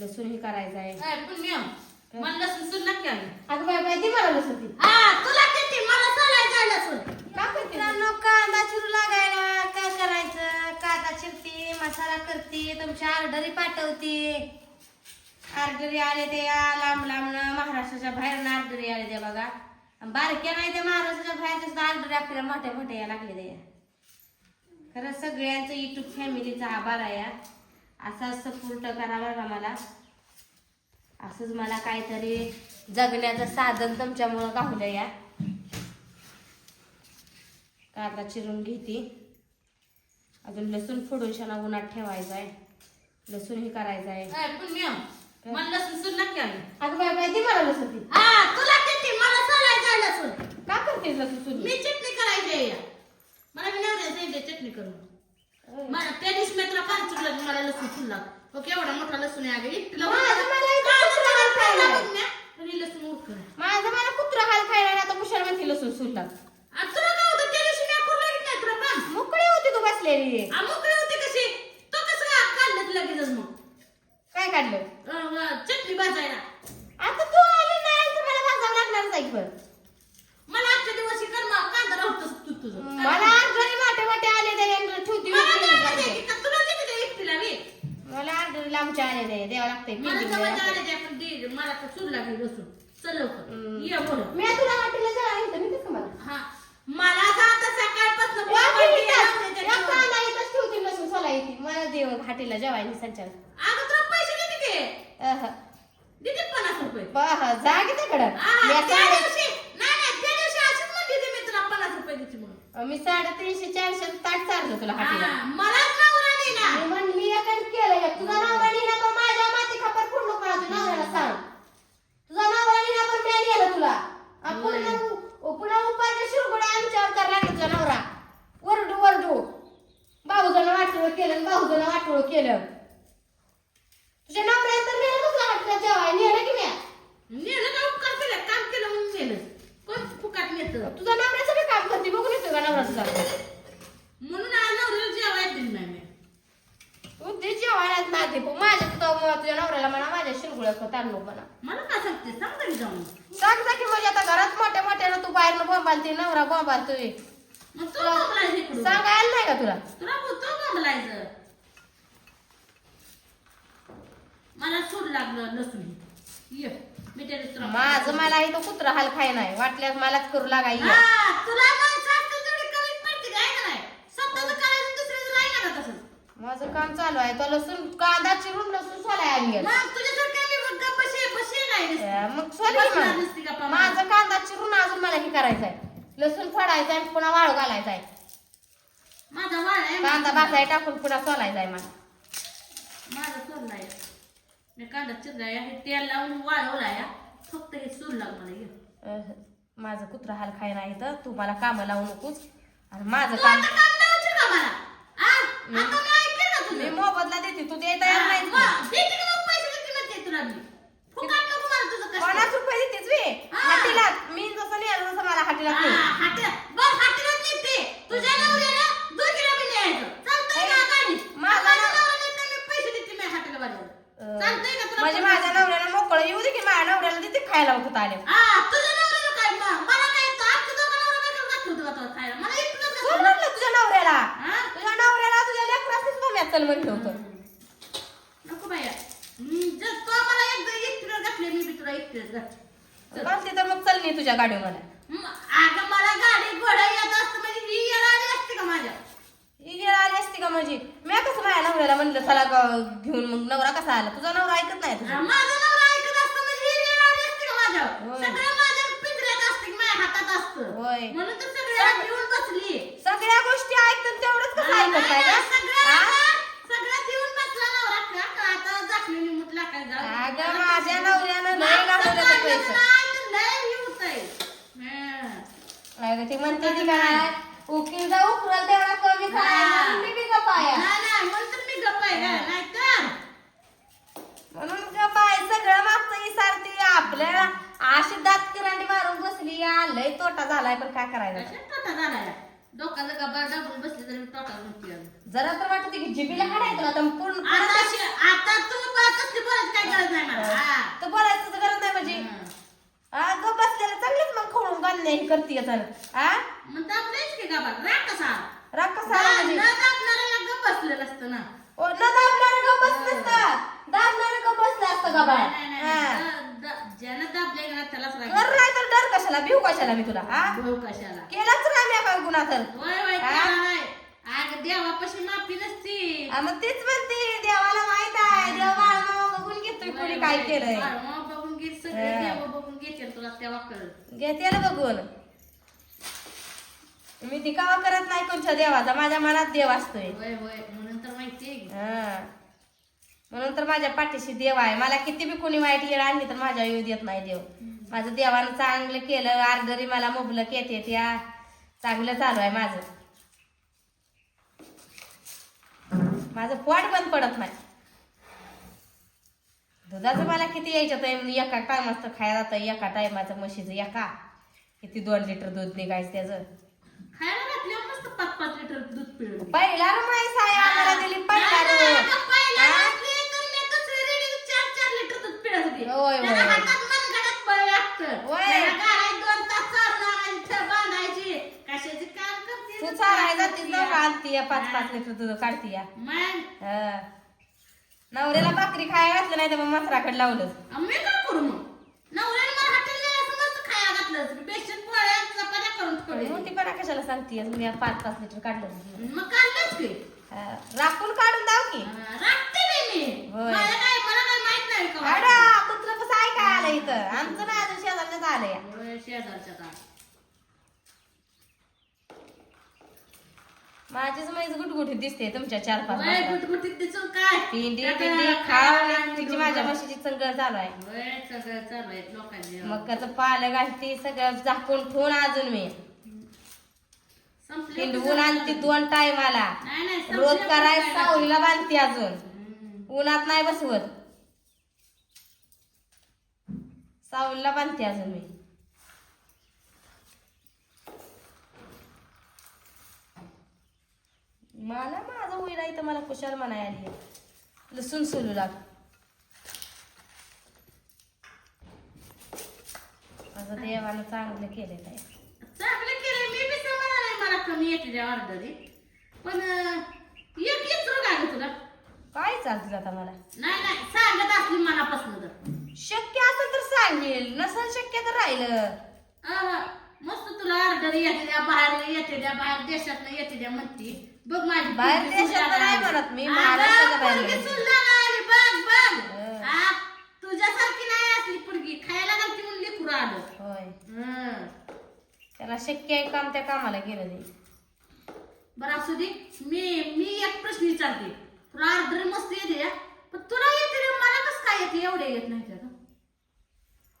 लसूण हे करायचं आहे. मला लसूण सुन नक्की आली अगं बाय बाय ती मला लसूण ती. हा तुला किती मला सोलायचं आहे लसूण. का करते? मित्रांनो कांदा चिरू लागायला काय करायचं? कांदा चिरते मसाला करते ऑर्डरी पाठवते. ऑर्डरी आले ते या लांब लांब महाराष्ट्राच्या बाहेर ऑर्डरी आले ते बघा. आणि बारक्या नाही ते महाराष्ट्राच्या बाहेरच्या सुद्धा ऑर्डरी आपल्याला मोठ्या मोठ्या या लागले ते खरं सगळ्यांचं युट्यूब फॅमिलीचा आभार आहे हा. असा सपोर्ट करा बरं का मला? असंच मला काहीतरी जगण्याचं साधन तुमच्यामुळं गावलं या? कांदा चिरून घेते? अजून लसूण फोडून शाना उन्हात ठेवायचा आहे लसूण हे करायचं आहे अगं बाय बाय ती मला लसूण ती? हा तुला किती? मला सोलायचं आहे लसूण. का करते लसूण सुरू मी चटणी करायची. मला मी चटणी करून. मला त्या दिवशी मी तुला पाणी चुरलं की मला लसूण फुलला हो केवढा मोठा लसूण आहे अगं इतकं माझं मला इथं कांदा कुत्रा चांगला खायला खायला आहे. बघ म्या. पण हे लसूण उरकलं. माझं मला कुत्रा हाल खायला आणि आता कुशाल म्हणते लसूण सुरला आणि तुला काय होतं त्या दिवशी मी फुललं की नाही तुला काम मोकळी होती तू बसलेली आ, मोकळी होती कशी तो कसं काय काढलं लगेचच मग काय काढलं अं, अं, चटणी भाजायला आता तू आली नाही तर मला भाजावं लागणार जाईल पण मला आजच्या दिवशी कर मग कांदा राहतोस तू तुझं मला अर्धरी वाटे वाटे आले ते आणि ठेवती मला ठेवती नाही राहते. माहिती का तुला दिली त्या एकटीला मी मला अर्धरी लांबच्या आले ते द्यावं लागते मला जवळ आले ते आपण दे मला तर चूल लागली लसूण चल लवकर. हम्म. ये बोल. मी तुला वाटेला जरा इथं मी कसं मला? हा. मला आता आता सकाळपासून. कांदा इथंच ठेवती लसूण सोला येते मला देव हाटीला जेवायला संचार अगं तुला पैसे देते की? अह. देते पन्नास रुपये? बह, जा की तिकडं. मी साडेतीनशे चारशे ताट चारलं तुला हाटीला हा, मलाच नवरा नाही ना. मी म्हणली एकाने केलं. तुझा नवरा पण माझ्या माती खापर फोड नको माझ्या नवऱ्याला सांग. केलं तुला आणि पुन्हा उ- पुन्हा उपाय शिरगोड्या आमच्यावर करायला लागला तुझा नवरा वरडू वरडू भाऊजन वाटोळ केलं आणि भाऊजन वाटोळ केलं तुझ्या नवऱ्याने तर नेलं तुझा हाटला जेवाय नेलं की मी नेलं का उपकार केलं काम केलं म्हणून नेलं कोण फुकाट नेतं तुझा नवऱ्या सगळं काम करते बघून येतो का नवरा तुझा म्हणून आज नवऱ्याला जेवायला दिलं नाही मी तू ते जेवायला ना ते माझ्या तुझा तुझ्या नवऱ्याला म्हणा माझ्या शिरगुळ्या तांडू म्हणा मला काय सांगते सांग तरी जाऊन सांग जा की म्हणजे आता घरात मोठ्या मोठ्यानं तू बाहेरनं बोंबालते नवरा बोंबालतोय. मग तू बोंबलायचं इकडून. सांगायला नाही का तुला? तुला तू बोंबलायचं. मला सूड लागलं ये मी माझं मला इथं कुत्रा हाल खाय नाही. वाटल्यास मलाच करू लागाय हा, तुला मग सासू जोडी कमीच पडते काय का नाही. स्वतःचं करायचं दुसऱ्याचं राहिलं का तसंच माझं काम चालू आहे. तो लसूण कांदा चिरून लसूण सोलाय आम्ही मग तुझ्यासारखं नुसती? मग. माझं कांदा चिरून अजून मला हे करायचं आहे. लसूण फोडायचं आहे पुन्हा वाळू घालायचा आहे. माझा वाळ आहे. कांदा भाजाय टाकून पुन्हा सोलायचा आहे मला. माझा सोडलाय मी कांदा चिरलाय हे तेल लावून वाळवलाय फक्त हे सूर लाग मला ये माझं कुत्रा हाल खाय नाही तर तू मला कामं लावू नकोस. आणि माझं काम मला आ? आता मी ऐकेल का तुझं? मी मोबदला देते तू ते तयार हा, नाही मग देते का मग पैसे देते म्हणते तुला मी फुकट नको मला तुझं कष्ट. पन्नास रुपये देतेच वे हा. हाटीला मी जसं नेलं तसं मला हाटीला हा, ठेव. हाट्या- बरं, हाटीलाच नेते. तुझ्या नवऱ्याला दोघीला बी न्यायचं. चालतंय का गाडी? माझा माझ्या नव- नवरा नेते, मी पैसे देते मी हाटीला वाल्याला. अह, चालतंय का तुला म्हणजे पन्नास? माझ्या नवऱ्याला मोकळं येऊ दे की माझ्या नवऱ्याला देते खायला होत आले हा, तुझ्या नवऱ्याला काय मग? मला काय येतं? आजच्या दोघं नवरा बायकोला घातलं होतं का तुला खायला? मला इतकंच कोण घातलं. म्हणलं तुझ्या नवऱ्याला हा? तुझ्या नवऱ्याला तुझ्या लेकरासनीच बघ्यात चल म्हणलं होतं नको बाया. हम्म, जर तू मला एकदा एकटीला घातले, मी बी तुला एकटीलाच घातलं. चल. म्हणते तर मग चल नाही तुझ्या गाडी मला म- अगं मला गाडी घोडा येत असतं म्हणजे ही येणार आली असते का माझ्या ही वेळ आली असती का म्हणजे मी कसं माझ्या नवऱ्याला म्हणलं चला ग- घेऊन मग नवरा कसा आला तुझा नवरा ऐकत नाही तुझं. माझा नवरा ऐकत असतं म्हणजे ही वेळ आली असते का माझ्यावर होय. सगळं माझ्या पिंजऱ्यात असते माझ्या हातात असतं होय. म्हणून तर सगळ्या घेऊन बसली सगळ्या गोष्टी ऐकतात तेवढंच कसं नाही, ऐकत नाही नाही, का सगळं हा? सगळं देऊन बसला नवरा का? का आता जाखलेली मुठला काय जाऊ अगं माझ्या नवऱ्यानं ते पैसे नाही तर लय हे होतंय. हं. अगं ती म्हणते ती काय उकील जाऊ उकरल तेवढा कमी म्हणून मी बी गप्पाया नाही, नाही, म्हणून तर मी गप्प आहे गं, नाहीतर म्हणून गप्पाय सगळं मागचं इसारती आपल्याला अशी दात किरांडी मारून बसली या लय तोटा झालाय पण काय करायचं कशात तोटा झालाय? डोक्याला गबाळ दाबून बसली तरी तोटा नव्हती अजून. जरा तर वाटत की जिबीला काढायचं ना तर पूर्ण आता आता तू बा- कसली बोलायची काय गरज नाही मला. हा. तर बोलायचं तर गरज नाही म्हणजे हं. ग बसलेलं चांगलंच मग खवळून गाणं हे करते तर. हा? मग दाबलेच की गाबात राग कसा राग कसा आला न म्हणजे दाबणाऱ्याला बसलेलं असतं ना. ओ, न दाबणारं ग बसलं असतं. दाबणारं ग बसलं असतं का बाळ. नाही, नाही, नाही. द- द- ज्यानं दाबले ना त्यालाच राग कर नाही तर डर कशाला? भिव कशाला मी तुला? हा? भाऊ कशाला? केलाच नाही मी आपण गुन्हा तर? त्याला नाही. अग देवापाशी माफी नसती. मग तेच म्हणते देवाला माहीत आहे देव बघून घेतोय कोणी काय केलंय. बाळमा बघून घे सगळे हा. देव बघून घेते तुला तेव्हा कळत घेते ना बघून. मी ती कावा करत नाही कोणच्या देवाचा माझ्या मनात देव असतोय. वय म्हणून तर माहितीये. की. हा. म्हणून तर माझ्या पाठीशी देव आहे. मला किती बी कोणी वाईट येळ आणली तर माझ्या येऊ देत नाही देव. माझं देवानं चांगलं केलं आरदरी मला मुबलक येते त्या. चांगलं चालू आहे माझं. माझं पोट बंद पडत नाही. दुधाचं मला किती यायचं तर एका टायमाचं खायला जातं एका टायमाचं म्हशीचं एका. किती दोन लिटर दूध निघायचं त्याचं. खायला घातल्यावर मस्त पाच पाच लिटर दूध पिळून. घे. पहिला रुमाई साय आम्हाला दिली पहिला नाही, नाही, रूम. अगं, पहिला हा? घातली तर मी दुसरी reading चार चार लिटर दूध पिळत होती. होय, त्याला होय. हातात मनगटात बळ लागतं. होय. त्याला गाराय दोन तास चालणं आणि ठेव बांधायची. कशाचे काम करते तू ती? चालायला ना आणती पाच पाच लिटर दूध काढती या. मग? हा. नवऱ्याला भाकरी खायला घातलं नाही तर मग मसराकडे लावलं. काय करू मग? नवऱ्याने मला हॉटेलला यायचं मस्त खायला घातलं? बेसन पोळ्या चपात्या करून ठेवल्या. मोठीपणा कशाला सांगते? मी पाच पाच लिटर काढलं मग काढलंच की. हा. राखून काढून दाव की. राखते नाही मी. होय. मला काय मला काय माहीत नाही का? आडा कुत्र कसं ऐकाय आलं इथं? आमचं नाही अजून शेजारच्याच आलंय. होय, शेजारच्या माझीच म्हैस गुटगुटीत दिसते तुमच्या चार पाच वय भाकऱ्या. गुटगुटीत दिसून काय? पिंडी पिंडी खाऊन तिची माझ्या. म्हशीची चंगळ चालू आहे. वय सगळं चालू आहे लोकांनी पालं घालते सगळं झाकून ठेवून अजून मी. संपले हिंडवून आणते दोन टायमाला नाही नाही संपले रोज पण कराय काय सावलीला बांधते अजून. हम्म. उन्हात नाही बसवत. सावलीला बांधते अजून मी. मला माझं होईल इथं मला कुशाल म्हणाय आली लसूण सोलू लाग. माझं देवानं चांगलं केलं काय चांगलं केलं मी बी समाधान आहे मला कमी येते त्या ऑर्डरी पण एक एक रोग आहे तुला. काय चालतं आता मला? नाही नाही. सांगत असली मनापासून तर. शक्य असेल तर सांगेल. नसेल शक्य तर राहिलं. मस्त तुला ऑर्डर येते द्या बाहेर येते द्या बाहेर देशात येते द्या म्हणती. बघ माझी बाहेर पोरगी नाही आली. म्हणत मी, अगं, महाराष्ट्राच्या बाहेर पोरगी म्हणते. सुद्धा आली, बघ बघ. हं. तुझ्यासारखी नाही असली पोरगी. खायला घालती म्हणून लेकरू आलं. होय. हं. त्याला शक्य आहे काम त्या कामाला गेलं नाही. बरं असू दे. मी मी एक प्रश्न विचारते. तुला ऑर्डर मस्त येते हा? पण तुला येते रे, मला कसं काय येते? एवढे येत नाही त्याला.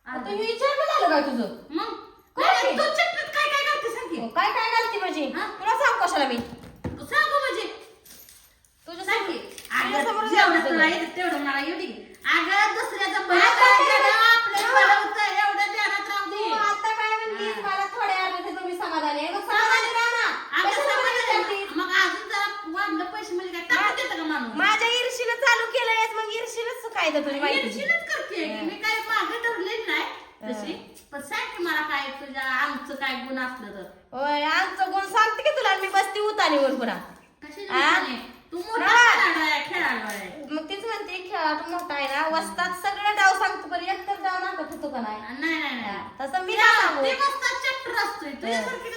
आता हे विचारणं झालं काय तुझं? मग काय नाही, ते? तू चटणीत काय काय घालते सांग की? काय काय घालते माझी हा? तुला सांग कशाला मी सांगू म्हणजे तुझ्या सांग की. अगं, तुझ्यासमोर जेवढं सांगते तुला मी. येतं तेवढं मला येऊ दे की. अगं दुसऱ्याचं आता भलं काय? केलं, आपलं हा. भलं होतं, एवढं ध्यानात राहू तू दे. आता काय म्हणलीस हा. मला थोडे आले ते तुम्ही समाधानी आहे. मग समाधानी राहा ना. अगं, कशाला समाधान. मग अजून जरा वाढलं पैसे म्हणजे काय टाकून देतं का माणूस माझ्या ईर्षीनं चालू केलंय मग ईर्षीनच काय तर तुझी माहिती येडशीनच करते हा. मी काय मागे ठरलेली नाही तशी पण सांग की मला काय तुझ्या आमचं काय गुण असलं तर होय आमचं मी बसती उतानीवर पुन्हा कशी आ? तू मोठा. खेळाडू आहे खेळाडू आहे. मग तीच म्हणते खेळाडू मोठा आहे ना वस्तात सगळं डाव सांगतो पण एकतर डाव नाका होतो का नाही? नाही नाही नाही. तसं मी सांगू? ते चॅप्टर असतोय तुझ्यासारखी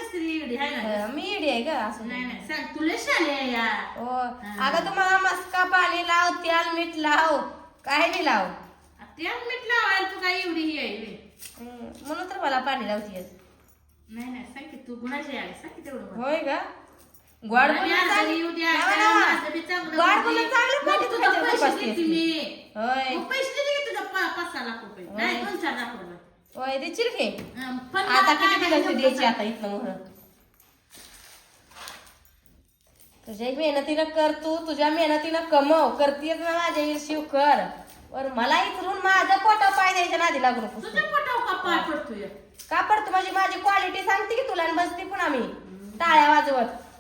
ती आहे ना? मी इडी आहे का? असं नाही नाही सांग तुला शाले आहे या. हो. अगं तुम्हाला मस्का पाणी लाव तेल मीठ लाव. काय बी लाव. ते मीठ लावायला तू काय एवढी ही आहे म्हणून तर मला पाणी लावतीयस. नाही नाही सांग की तू गुणाची आहे सांग की तेवढं. होय का? गोड आणि बोलून आज चांगलं- येऊ द्या, नवा, काय नवा. माझं बी चांगलं गोड होऊ बोलून दे. चांगलं मग पाणी तुझं तुझ्या पैसे उपास देते केसती. मी. होय. मग पैसे दिले की तुझं पा- पाच सहा लाख रुपये. होय. नाही दोन चार लाख रुपये. होय देशील की? अं, पण आता मला किती काय दिवस नाही द्यायची एवढं आता इथनं मोहर तुझ्या मेहनतीनं कर तू तुझ्या मेहनतीनं कमव. करतेस ना माझ्या ईर्षीव कर वर मला इथरून माझं पोटा पाय द्यायच्या नादी लागू. तुझ्या पोटाव का पाय पडतोय? का पडतो माझी माझी क्वालिटी सांगते की तुला आणि बसते पुन्हा मी. टाळ्या वाजवत.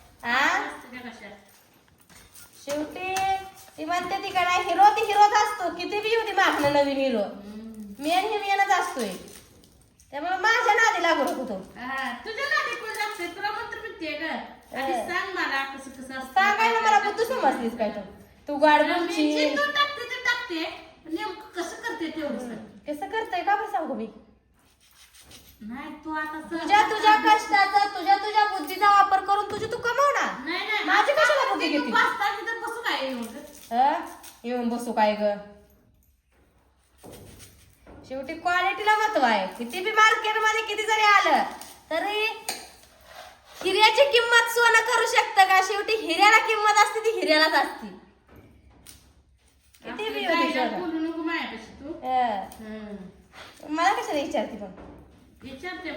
शेवटी ती म्हणते ती का नाही हिरो ती हिरोच असतो. किती बी होती मागणं नवीन हिरो मेन हे मेनच असतोय. त्यामुळे माझ्या नादी लागू नको तो. हा, तुझ्या नादी कोण लागते तुला मंत्र भीती ग. आधी सांग मला कसं कसं. सांगायला मला पण तू समजलीस काय तो? तू गाड बोलची तू टाकते ते टाकते नेमकं कसं करते तेवढं. कसं करतोय का बरं सांगू मी? नाही तू आता तुझ्या तुझ्या कष्टाचा तुझ्या तुझ्या बुद्धीचा वापर करून तू कमावणार नाही नाही माझी आता कशाला बुद्धी तू घेते? पाच तास तिथं बसू काय येऊन ग? हं? येऊन बसू काय ग? शेवटी क्वालिटीला महत्त्व आहे. किती बी मार्केटमध्ये किती जरी आलं तरी हिऱ्याची किंमत सोनं करू शकतं का? शेवटी हिऱ्याला किंमत असते ती हिऱ्यालाच असते. किती बी. मला कशाला विचारते पण? विचारते.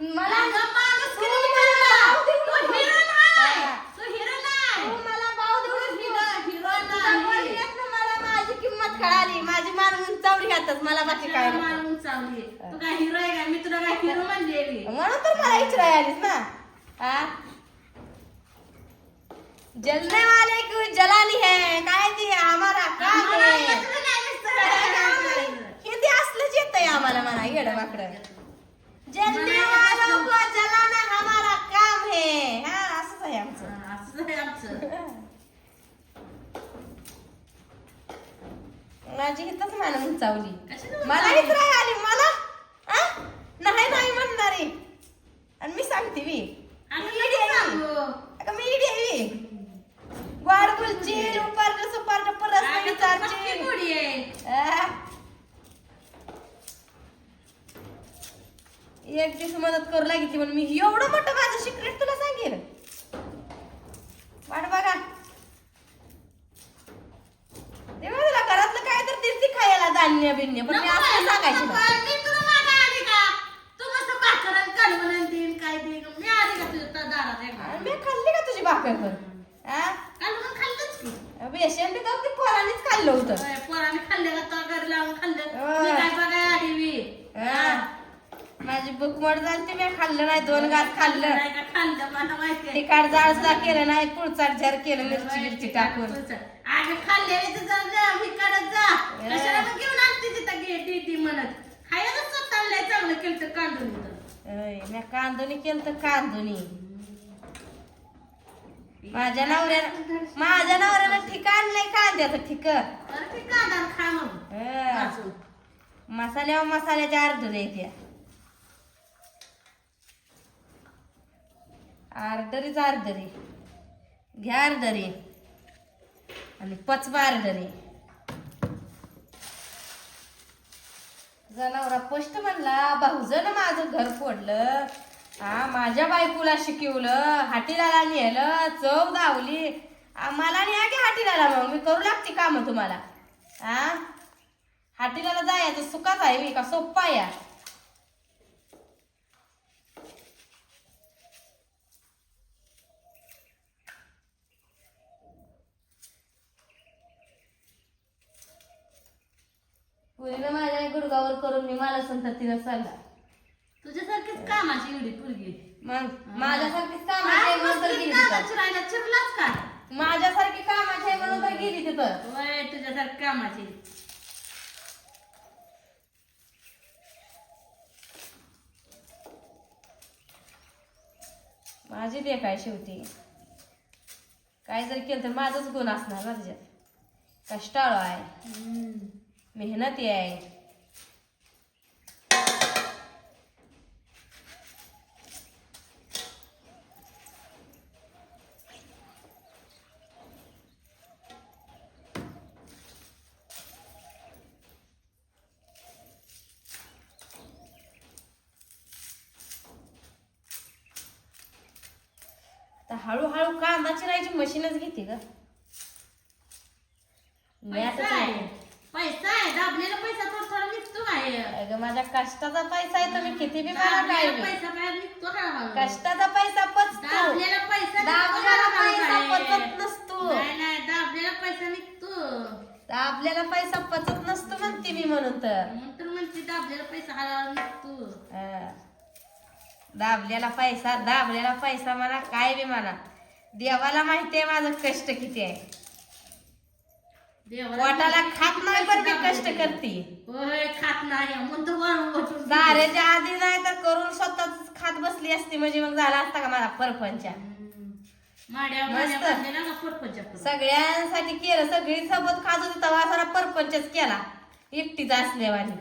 मला अगं, माणूस तू किती मला विचारला? भाव देऊ तू नको. हिरो नाही. हा. तू हिरो नाही. तू मला भाव देऊ तू नको. हिरो- हिरो तुझ्या नाही. बोलण्यातनं मला माझी किंमत कळाली माझी मान उंचावली घातच मला बाकी काय तुला नको. चावली. तू काय हिरो आहे का? मी तुला काय हिरो म्हणलेली? म्हणून तर मला विचारायला आलीस ना. हा? जलने वाले की जलानी है काय ती आम्हाला काम आहे. हे ते असलंच येतंय आम्हाला म्हणा येडं जलने वालों को जलाना हमारा काम है. हा असंच आहे आमचं. असंच आहे आमचं. माझी हिथंच मान उंचावली. मला? हिच आली मला आ? नाही नाही म्हणणारी आणि मी सांगते मी आम्ही मी किती इडी आहे. सांगू? अगं मी इडी आहे मी. गोड बोलची उपार सुपार परत अगं, तू विचारची पक्की गोडी आहे. आ? एक दिवस मदत करू लागितली म्हणून मी एवढं मोठं माझं सिक्रेट तुला सांगेन वाट बघा ते बघ तुला घरातलं काय तर दिसती खायला धान्य बिन्य पण मी नको असं बाई, सांगायचं नको ना. बाई, मी तुला मागे आली का? तू मस्त भाकर आणि कालवण आणि देईन, काय देईन. मी आली का तुझ्या दारात एकदा? आणि मी खाल्ली का तुझी भाकर पण आ? कालवण खाल्लंच की. बेसन बी तर ती पोरांनीच खाल्लं होतं होय, पोराने खाल्लं का तो घरी लावून खाल्लं होय. मी काय बघाय आली मी हा. माझी बुक मोड झाली मी खाल्लं नाही दोन घास खाल्लं नाही का खाल्लं मला माहिती आहे. तिखाट जाळसा केलं नाही पुळचाट झार केलं मिरची मिरची टाकून. आगे खाल्लेली तर जा जा, मी कडत जा. कशाला मग घेऊन आणते तिथं गे डी म्हणत. खायला स्वतः लय चांगलं केलं तर कांदून मी कांदोनी केलं तर कांदोनी. माझ्या नवऱ्यानं माझ्या नवऱ्यानं ठिकाण नाही कांद्याचं ठिक. कांदा खा मग. मसाल्यावर मसाल्याच्या अर्धर येत्या आर्डरीच आर्डरी घ्या आर्डरी आणि पचवा आर्डरी जनावरा पोस्ट म्हणला भाऊजन माझं घर फोडलं. हा माझ्या बायकोला शिकवलं हाटीला नेलं चव गावली. मला मला न्या की हाटीला मग मी करू लागते काम तुम्हाला. हा हाटीला जायचं सुखाच आहे मी का सोप्पा आहे? या पुरीनं माझ्या गुडगावर करून मी मला संततीनं चालला तुझ्यासारखीच कामाची एवढी पोरगी मग माझ्यासारखीच कामाची आहे म्हणून तर बसली गेली कांदा तिथं. चिरायला चिरलाच का? माझ्यासारखी कामाची आहे म्हणून तर गेली तिथं. वय तुझ्यासारखी कामाची माझी लेख आहे शेवटी. काय जरी केलं तर माझंच गुण असणार ना त्याच्यात कष्टाळू आहे. मेहनती आहे आता हळूहळू कांदा चिरायची मशीनच घेते ग मॅटच पैसा आहे नाही. पैसा आहे दाबलेला पैसा थोडा थोडा काय अगं माझ्या कष्टाचा पैसा आहे तुम्ही किती बी मला काय दाबलेला बी. पैसा निघतो? कष्टाचा पैसा पचतो दाबलेला पैसा निघतो दाबलेला का पैसा हळूहळू पचत? नसतो नाही नाही दाबलेला पैसा निघतो आपल्याला पैसा पचत नसतो म्हणते मी म्हणून तर म्हणून तर म्हणते दाबलेला पैसा हळूहळू निघतो हा. दाबलेला पैसा दाबलेला पैसा म्हणा काय बी म्हणा देवाला माहितीये माझं कष्ट किती आहे देवाला पोटाला खात नाही पण मी कष्ट करते. होय खात नाही. दारेच्या आधी नाही तर करून स्वतःच खात बसली असती म्हणजे मग झाला असता का माझा परपंच. सगळ्यांसाठी केलं सगळी सोबत खात होती तेव्हा सारा परपंचच केला. एकटीच असल्यावानी.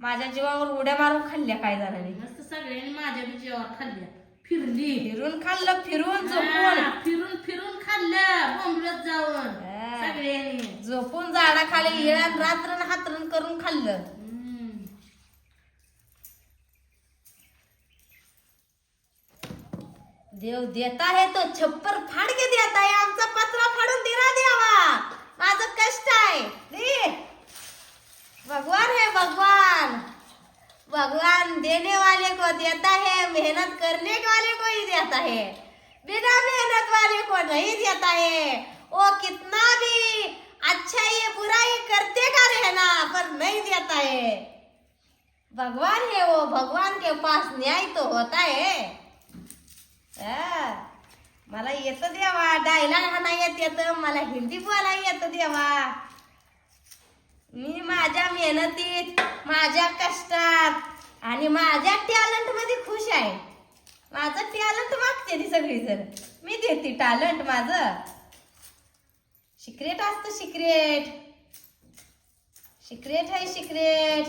माझ्या जीवावर उड्या मारून खाल्ल्या काय जणांनी मस्त सगळ्यांनी माझ्या जेवावर खाल्ल्या. फिरली. फिरून खाल्लं फिरून झोपून. हा, फिरून फिरून खाल्ल्या बोंबलत जाऊन हा. सगळ्यांनी. झोपून झाडाखाली येळान रात्रण हातरण करून खाल्लं. हम्म. देव देता है तो छप्पर फाड के देता है आमचा पत्रा फाडून दिला देवा. माझं कष्ट आहे. दे भगवान है भगवान. भगवान देने वाले को देता है मेहनत करने वाले को ही देता है। बिना मेहनत वाले को नहीं देता है। वो कितना भी अच्छा ये बुराई करते का रहना पर नहीं देता है। भगवान है वो भगवान के पास न्याय तो होता है। मला येतं देवा डायलॉग हा नाही येत येतं मला हिंदी बोलायला येतं देवा। मी माझ्या मेहनतीत माझ्या कष्टात आणि माझ्या टॅलेंटमध्ये खुश आहे. माझं टॅलेंट मागते ती सगळी जण मी देते टॅलेंट माझं. सिक्रेट असतं सिक्रेट सिक्रेट आहे सिक्रेट